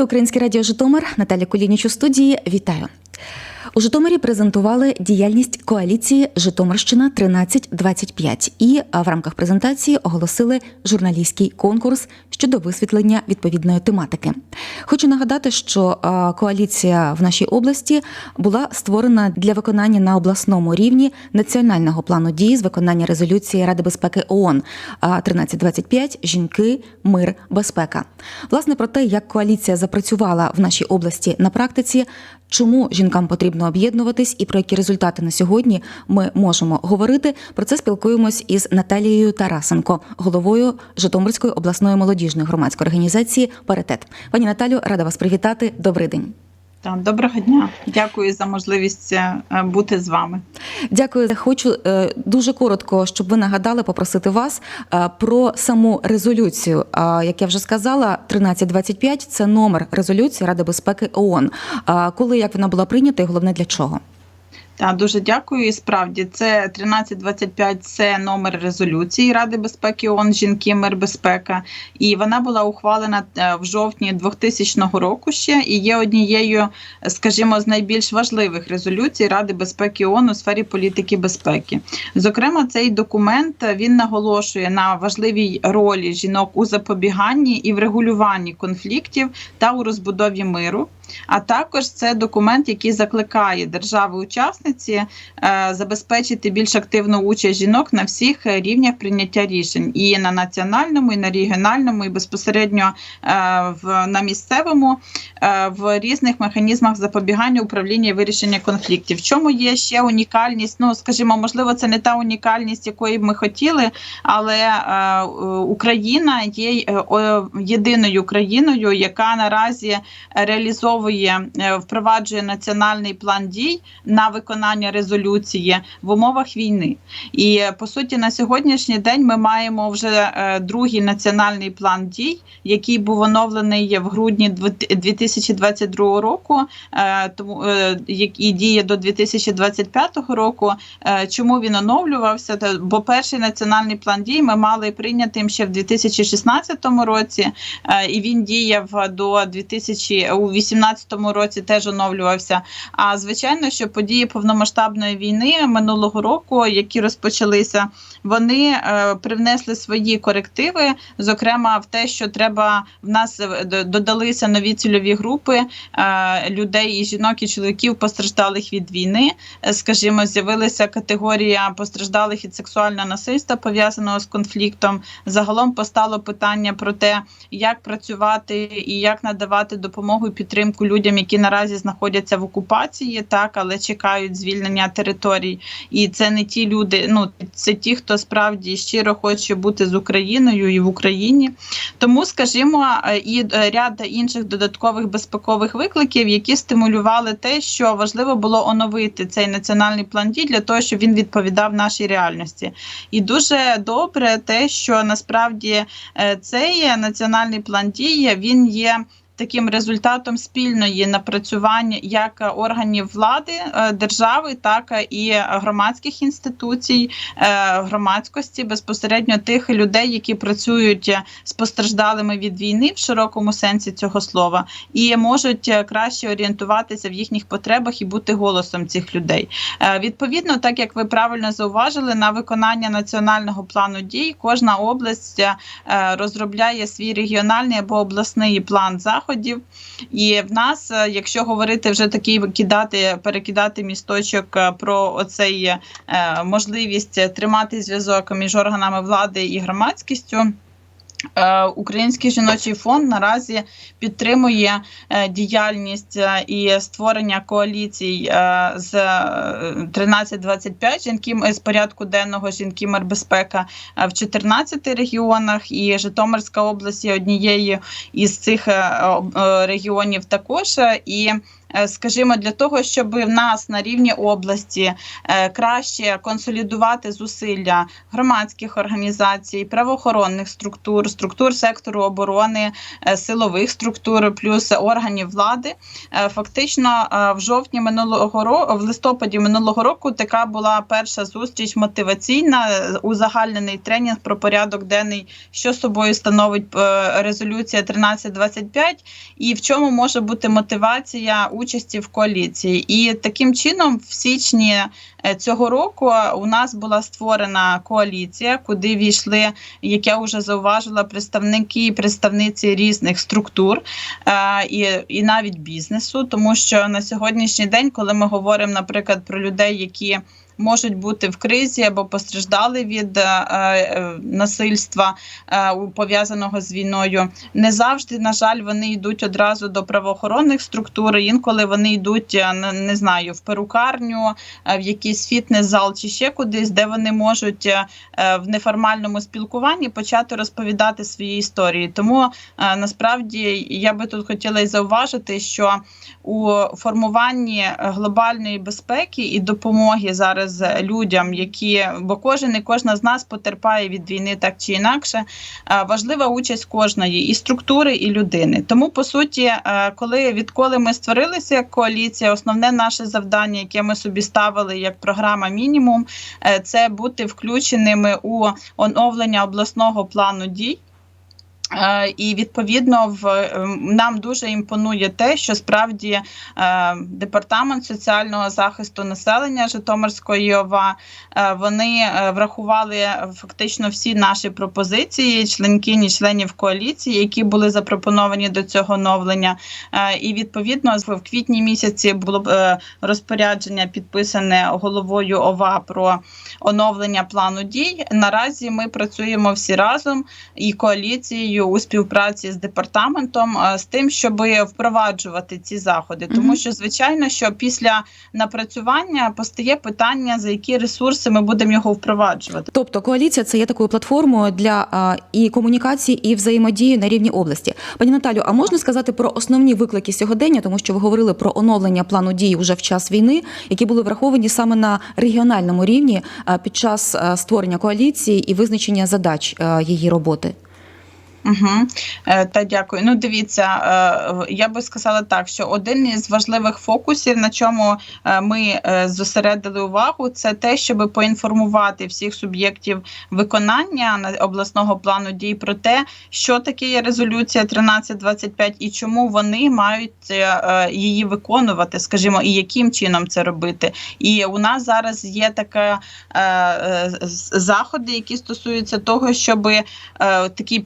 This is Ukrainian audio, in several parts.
слухаєте Українське радіо Житомир. Наталя Колініч у студії. Вітаю. У Житомирі презентували діяльність коаліції Житомирщина 1325 і в рамках презентації оголосили журналістський конкурс щодо висвітлення відповідної тематики. Хочу нагадати, що коаліція в нашій області була створена для виконання на обласному рівні національного плану дій з виконання резолюції Ради безпеки ООН 1325 Жінки, мир, безпека. Власне про те, як коаліція запрацювала в нашій області на практиці, чому жінкам потрібно об'єднуватись і про які результати на сьогодні ми можемо говорити. Про це спілкуємось із Наталією Тарасенко, головою Житомирської обласної молодіжної громадської організації Паритет. Пані Наталю, рада вас привітати. Добрий день. Доброго дня. Дякую за можливість е, бути з вами. Дякую. Хочу е, дуже коротко, щоб ви нагадали, попросити вас е, про саму резолюцію. Як я вже сказала, 1325 – це номер резолюції Ради безпеки ООН. Коли як вона була прийнята, і головне для чого? Так, дуже дякую. І справді це 1325 це номер резолюції Ради безпеки ООН жінки, мир, безпека. І вона була ухвалена е, в жовтні 2000 року ще і є однією, скажімо, з найбільш важливих резолюцій Ради безпеки ООН у сфері політики безпеки. Зокрема, цей документ е, він наголошує на важливій ролі жінок у запобіганні і врегулюванні конфліктів та у розбудові миру. А також це документ, який закликає держави-учасниці е, забезпечити більш активну участь жінок на всіх рівнях прийняття рішень і на національному, і на регіональному, і безпосередньо е, в на місцевому е, в різних механізмах запобігання управління і вирішення конфліктів. В чому є ще унікальність? Ну скажімо, можливо, це не та унікальність, якої б ми хотіли, але Україна є єдиною країною, яка наразі реалізовує, впроваджує національний план дій на виконання резолюції в умовах війни. І по суті, на сьогоднішній день ми маємо вже другий національний план дій, який був оновлений в грудні 2022 року, тому і діє до 2025 року. Чому він оновлювався? Бо перший національний план дій ми мали прийнятим ще в 2016 році, і він діяв до 2018 році теж оновлювався. А звичайно, що події повномасштабної війни минулого року, які розпочалися, вони е, привнесли свої корективи, зокрема в те, що треба в нас е, додалися нові цільові групи е, людей і жінок і чоловіків постраждалих від війни. Скажімо, з'явилася категорія постраждалих від сексуального насильства пов'язаного з конфліктом. Загалом постало питання про те, як працювати і як надавати допомогу і підтримку людям, які наразі знаходяться в окупації, так але чекають звільнення територій. І це не ті люди, ну це ті, хто справді щиро хоче бути з Україною і в Україні. Тому, скажімо, і ряд інших додаткових безпекових викликів, які стимулювали те, що важливо було оновити цей національний план дій для того, щоб він відповідав нашій реальності. І дуже добре те, що насправді е, цей національний план дій він є таким результатом спільної напрацювання як органів влади е, держави, так і громадських інституцій, е, громадськості безпосередньо тих людей, які працюють з постраждалими від війни в широкому сенсі цього слова, і можуть краще орієнтуватися в їхніх потребах і бути голосом цих людей. Е, відповідно, так як ви правильно зауважили, на виконання національного плану дій кожна область розробляє свій регіональний або обласний план заходів заходів. І в нас, е, якщо говорити вже такий викидати, перекидати місточок е, про оцей е, можливість тримати зв'язок між органами влади і громадськістю. Е, Український жіночий фонд наразі підтримує е, діяльність е, і створення коаліцій з 1325 жінки з порядку денного жінки Мербезпека в 14 регіонах. І Житомирська область є однією із цих регіонів також. І скажімо, для того, щоб в нас на рівні області е, краще консолідувати зусилля громадських організацій, правоохоронних структур, структур сектору оборони, е, силових структур, плюс органів влади. Е, Фактично, е, в жовтні минулого року, в листопаді минулого року, така була перша зустріч мотиваційна, е, узагальнений тренінг про порядок денний, що собою становить е, резолюція 1325 і в чому може бути мотивація участі в коаліції. І таким чином, в січні е, цього року у нас була створена коаліція, куди війшли, як я вже зауважила, представники і представниці різних структур е, і, і навіть бізнесу, тому що на сьогоднішній день, коли ми говоримо, наприклад, про людей, які можуть бути в кризі або постраждали від е, е, насильства е, пов'язаного з війною. Не завжди, на жаль, вони йдуть одразу до правоохоронних структур. Інколи вони йдуть не, знаю в перукарню, в якийсь фітнес-зал чи ще кудись, де вони можуть в неформальному спілкуванні почати розповідати свої історії. Тому насправді я би тут хотіла й зауважити, що у формуванні глобальної безпеки і допомоги зараз людям, які бо кожен і кожна з нас потерпає від війни так чи інакше. е, Важлива участь кожної і структури, і людини. Тому по суті, е, коли відколи ми створилися як коаліція, основне наше завдання, яке ми собі ставили як програма мінімум, е, це бути включеними у оновлення обласного плану дій. Е, І відповідно в ем, нам дуже імпонує те, що справді е, департамент соціального захисту населення Житомирської ОВА е, вони врахували фактично всі наші пропозиції, членкині членів коаліції, які були запропоновані до цього оновлення. І відповідно в квітні місяці було розпорядження підписане головою ОВА про оновлення плану дій. Наразі ми працюємо всі разом і коаліцією у співпраці з департаментом е, з тим, щоб впроваджувати ці заходи. Тому що звичайно, що після напрацювання постає питання, за які ресурси ми будемо його впроваджувати. Тобто коаліція це є такою платформою для а, і комунікації, і взаємодії на рівні області. Пані Наталю, а можна сказати про основні виклики сьогодення, тому що ви говорили про оновлення плану дій уже в час війни, які були враховані саме на регіональному рівні під час створення коаліції і визначення задач її роботи. Угу. Та дякую. Ну, дивіться, е, я би сказала так, що один із важливих фокусів, на чому е, ми зосередили увагу, це те, щоб поінформувати всіх суб'єктів виконання на- обласного плану дій про те, що таке є резолюція 1325 і чому вони мають її виконувати, скажімо, і яким чином це робити. І у нас зараз є така заходи, які стосуються того, щоб такий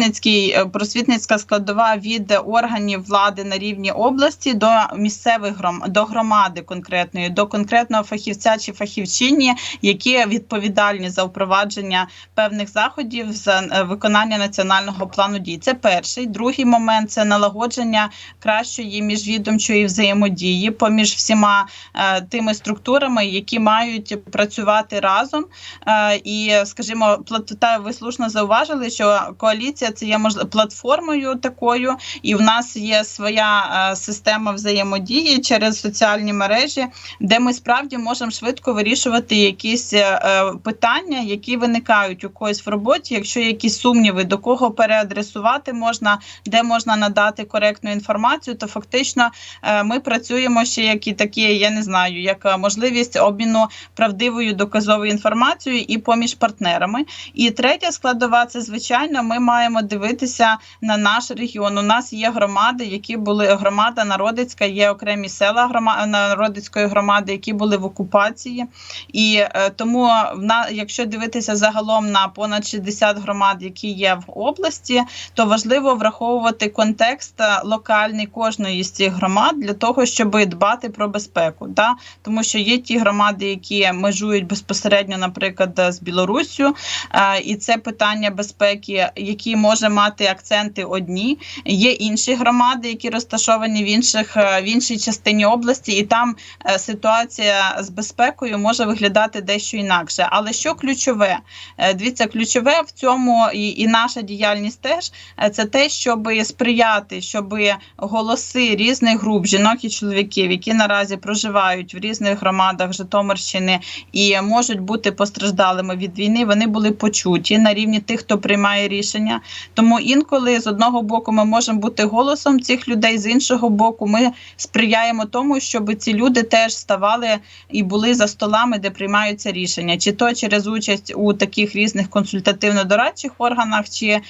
просвітницький е, просвітницька складова від органів влади на рівні області до місцевих гром до громади конкретної, до конкретного фахівця чи фахівчині, які відповідальні за впровадження певних заходів за е, виконання національного плану дій. Це перший. Другий момент це налагодження кращої міжвідомчої взаємодії поміж всіма е, тими структурами, які мають працювати разом. Е, і, скажімо, плат- та ви слушно зауважили, що коаліція це є мож- платформою такою, і в нас є своя е, система взаємодії через соціальні мережі, де ми справді можемо швидко вирішувати якісь е, е, питання, які виникають у когось в роботі. Якщо якісь сумніви, до кого переадресувати можна, де можна надати коректну інформацію, то фактично е, ми працюємо ще як і такі, я не знаю, як е, можливість обміну правдивою доказовою інформацією і поміж партнерами. І третя складова це звичайно, ми маємо дивитися на наш регіон. У нас є громади, які були громада народицька, є окремі села грома, народицької громади, які були в окупації. І е, тому на, якщо дивитися загалом на понад 60 громад, які є в області, то важливо враховувати контекст е, локальний кожної з цих громад для того, щоб дбати про безпеку. Да? Тому що є ті громади, які межують безпосередньо, наприклад, з Білоруссю, е, і це питання безпеки, які можуть може мати акценти одні. Є інші громади, які розташовані в інших е, в іншій частині області, і там е, ситуація з безпекою може виглядати дещо інакше. Але що ключове? Е, Дивіться, ключове в цьому і, і наша діяльність теж це те, щоб сприяти, щоб голоси різних груп жінок і чоловіків, які наразі проживають в різних громадах Житомирщини і можуть бути постраждалими від війни, вони були почуті на рівні тих, хто приймає рішення. Тому інколи з одного боку ми можемо бути голосом цих людей, з іншого боку, ми сприяємо тому, щоб ці люди теж ставали і були за столами, де приймаються рішення, чи то через участь у таких різних консультативно-дорадчих органах, чи е,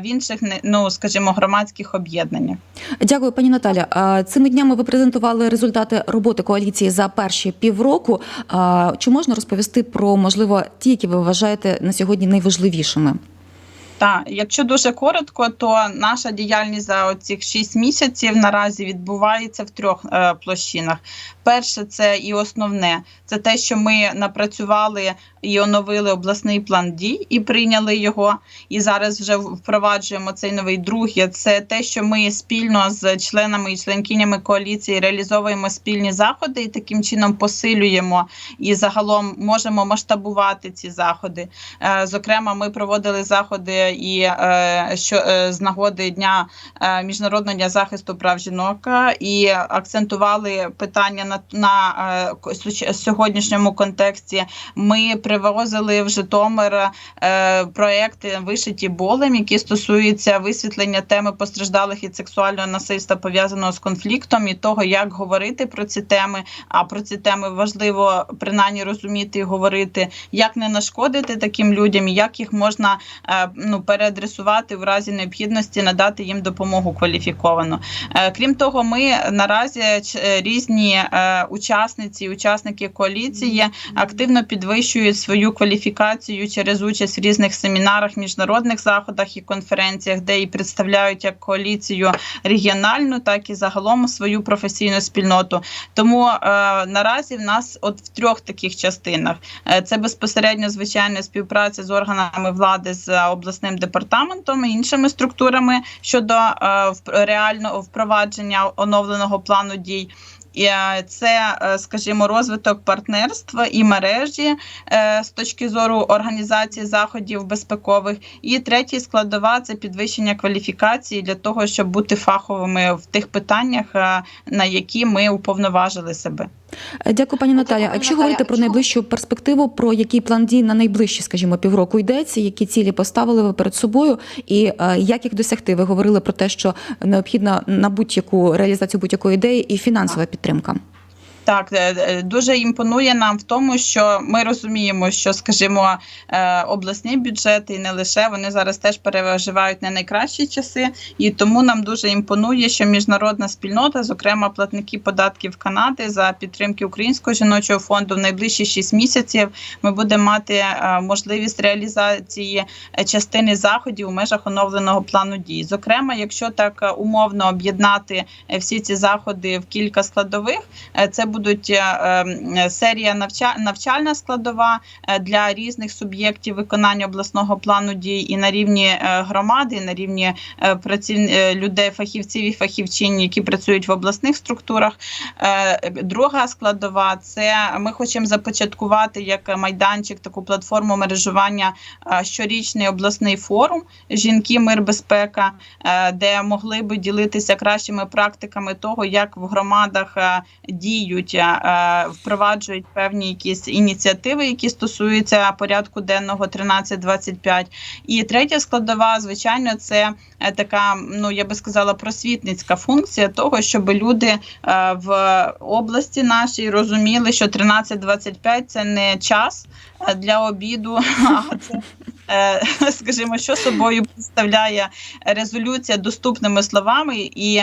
в інших ну, скажімо, громадських об'єднаннях. Дякую, пані Наталя. Цими днями ви презентували результати роботи коаліції за перші півроку. Чи можна розповісти про можливо ті, які ви вважаєте на сьогодні найважливішими? Так, якщо дуже коротко, то наша діяльність за цих 6 місяців наразі відбувається в трьох е, площинах. Перше, це і основне, це те, що ми напрацювали і оновили обласний план дій і прийняли його. І зараз вже впроваджуємо цей новий другий. Це те, що ми спільно з членами і членкинями коаліції реалізовуємо спільні заходи і таким чином посилюємо і загалом можемо масштабувати ці заходи. Е, Зокрема, ми проводили заходи і е, що е, з нагоди дня е, міжнародного дня захисту прав жінок і акцентували питання на, на сьогоднішньому контексті. Ми привозили в Житомир проекти вишиті болем, які стосуються висвітлення теми постраждалих від сексуального насильства пов'язаного з конфліктом і того, як говорити про ці теми. А про ці теми важливо принаймні розуміти і говорити, як не нашкодити таким людям, як їх можна ну переадресувати в разі необхідності, надати їм допомогу кваліфіковану. Е, Крім того, ми наразі е, різні е, учасниці, і учасники коаліції активно підвищують свою кваліфікацію через участь в різних семінарах, міжнародних заходах і конференціях, де і представляють як коаліцію регіональну, так і загалом свою професійну спільноту. Тому наразі в нас от в трьох таких частинах це безпосередньо звичайна співпраця з органами влади з обласним департаментом і іншими структурами щодо е, реального впровадження оновленого плану дій. І е, це, е, скажімо, розвиток партнерства і мережі з точки зору організації заходів безпекових. І третій складова це підвищення кваліфікації для того, щоб бути фаховими в тих питаннях, на які ми уповноважили себе. Дякую, пані Наталя. А якщо говорити про найближчу перспективу, про який план дій на найближчі, скажімо, півроку йдеться, які цілі поставили ви перед собою, і е, як їх досягти? Ви говорили про те, що необхідна на будь-яку реалізацію будь-якої ідеї і фінансова підтримка. Так, е, е, дуже імпонує нам в тому, що ми розуміємо, що, скажімо, е, обласні бюджети і не лише вони зараз теж переживають не найкращі часи, і тому нам дуже імпонує, що міжнародна спільнота, зокрема платники податків Канади, за підтримки Українського жіночого фонду в найближчі 6 місяців ми будемо мати можливість реалізації частини заходів у межах оновленого плану дій. Зокрема, якщо так умовно об'єднати всі ці заходи в кілька складових, це будуть е, е, серія навчальна складова е, для різних суб'єктів виконання обласного плану дій і на рівні е, громади, і на рівні праців... людей, фахівців і фахівчинь, які працюють в обласних структурах. Друга складова це ми хочемо започаткувати як майданчик таку платформу мережування щорічний обласний форум жінки, мир, безпека, де могли би ділитися кращими практиками того, як в громадах діють, е, впроваджують певні якісь ініціативи, які стосуються порядку денного 1325. І третя складова, звичайно, це е, така, ну я би сказала, просвітницька функція того, щоб люди е, в області нашій розуміли, що 1325 – це не час для обіду, а це. Скажімо, що собою представляє резолюція доступними словами, і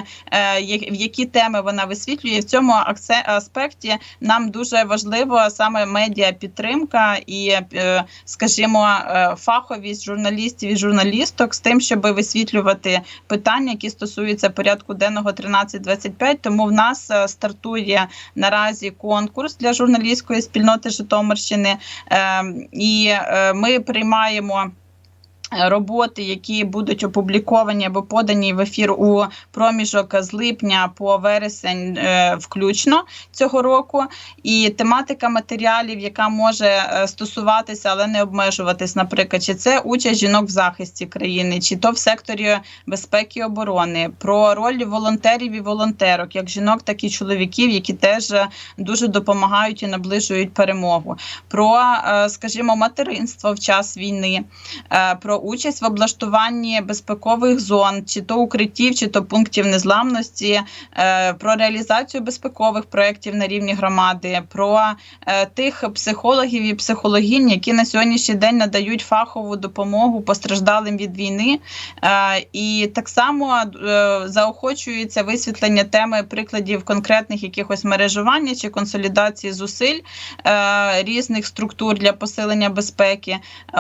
в які теми вона висвітлює. В цьому аспекті нам дуже важливо саме медіа підтримка і, е, скажімо, е, фаховість журналістів і журналісток з тим, щоб висвітлювати питання, які стосуються порядку денного 1325. Тому в нас е, стартує наразі конкурс для журналістської спільноти Житомирщини, е, і ми приймаємо. Роботи, які будуть опубліковані або подані в ефір у проміжок з липня по вересень е, включно цього року. І тематика матеріалів, яка може е, стосуватися, але не обмежуватись, наприклад, чи це участь жінок в захисті країни, чи то в секторі безпеки і оборони, про роль волонтерів і волонтерок, як жінок, так і чоловіків, які теж е, дуже допомагають і наближують перемогу. Про, скажімо, материнство в час війни, про участь в облаштуванні безпекових зон, чи то укриттів, чи то пунктів незламності, е, про реалізацію безпекових проєктів на рівні громади, про е, тих психологів і психологінь, які на сьогоднішній день надають фахову допомогу постраждалим від війни. Е, І так само заохочується висвітлення теми прикладів конкретних якихось мережування чи консолідації зусиль різних структур для посилення безпеки,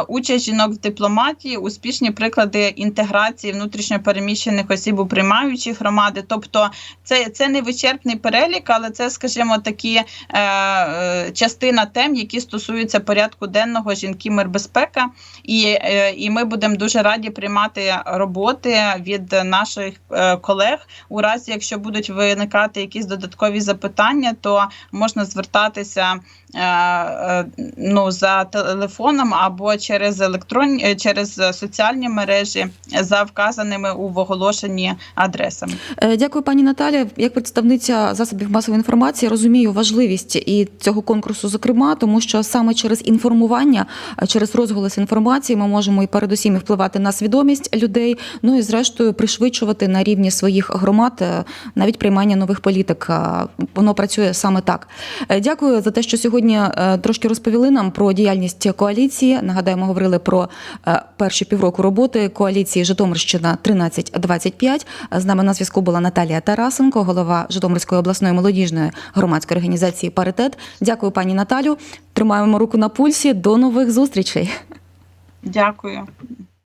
участь жінок в дипломатії, успішні приклади інтеграції внутрішньопереміщених осіб у приймаючі громади. Тобто, це, це не вичерпний перелік, але це, скажімо, такі е, е, частина тем, які стосуються порядку денного жінки мир безпека. І, е, і ми будемо дуже раді приймати роботи від наших е, колег. У разі, якщо будуть виникати якісь додаткові запитання, то можна звертатися ну, за телефоном або через електронні е, через соціальні мережі за вказаними у оголошенні адресами. Е, Дякую, пані Наталі. Як представниця засобів масової інформації розумію важливість і цього конкурсу, зокрема, тому що саме через інформування, е, через розголос інформації, ми можемо і передусім впливати на свідомість людей. Ну і зрештою пришвидшувати на рівні своїх громад е, навіть приймання нових політик. Е, Воно працює саме так. Е, Дякую за те, що сьогодні е, трошки розповіли нам про діяльність коаліції. Нагадаю, ми говорили про е, перші півроку роботи коаліції Житомирщина 1325. З нами на зв'язку була Наталія Тарасенко, голова Житомирської обласної молодіжної громадської організації Паритет. Дякую, пані Наталю. Тримаємо руку на пульсі. До нових зустрічей. Дякую.